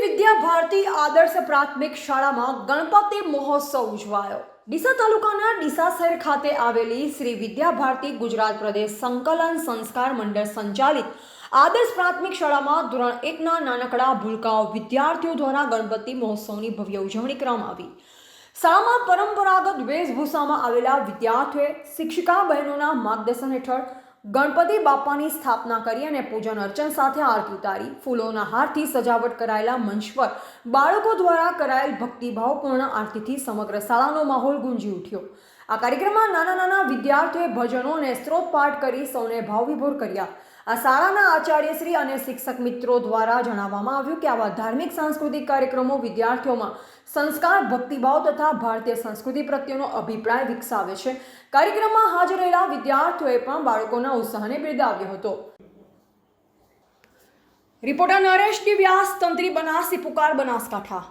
વિદ્યા ભારતી આદર્શ પ્રાથમિક શાળામાં ગણપતિ મહોત્સવ ઉજવાયો. ડીસા તાલુકાના ડીસા શહેર ખાતે આવેલી શ્રી વિદ્યા ભારતી ગુજરાત પ્રદેશ સંકલન સંસ્કાર મંડળ સંચાલિત આદર્શ પ્રાથમિક શાળામાં ધોરણ એકના નાનકડા ભૂલકાઓ વિદ્યાર્થીઓ દ્વારા ગણપતિ મહોત્સવની ભવ્ય ઉજવણી કરવામાં આવી. શાળામાં પરંપરાગત વેશભૂષામાં આવેલા વિદ્યાર્થીઓએ શિક્ષિકા બહેનોના માર્ગદર્શન હેઠળ ગણપતિ બાપાની સ્થાપના કરી અને પૂજન અર્ચન સાથે આરતી ઉતારી. ફૂલોના હારથી સજાવટ કરાયેલા મંચ પર બાળકો દ્વારા કરાયેલ ભક્તિભાવપૂર્ણ આરતીથી સમગ્ર શાળાનો માહોલ ગુંજી ઉઠ્યો. આ કાર્યક્રમમાં નાના નાના વિદ્યાર્થીઓએ ભજનો અને સ્ત્રોત પાઠ કરી સૌને ભાવવિભોર કર્યા. આ શાળાના આચાર્યશ્રી અને શિક્ષક મિત્રો દ્વારા જણાવવામાં આવ્યું કે આવા ધાર્મિક સાંસ્કૃતિક કાર્યક્રમો વિદ્યાર્થીઓમાં સંસ્કાર, ભક્તિભાવ તથા ભારતીય સંસ્કૃતિ પ્રત્યેનો અભિપ્રાય વિકસાવે છે. કાર્યક્રમમાં હાજર રહેલા વિદ્યાર્થીઓએ પણ બાળકોના ઉત્સાહને બિરદાવ્યો હતો. રિપોર્ટર નરેશ ડી વ્યાસ તંત્રી બનાસી, પુકાર બનાસકાંઠા.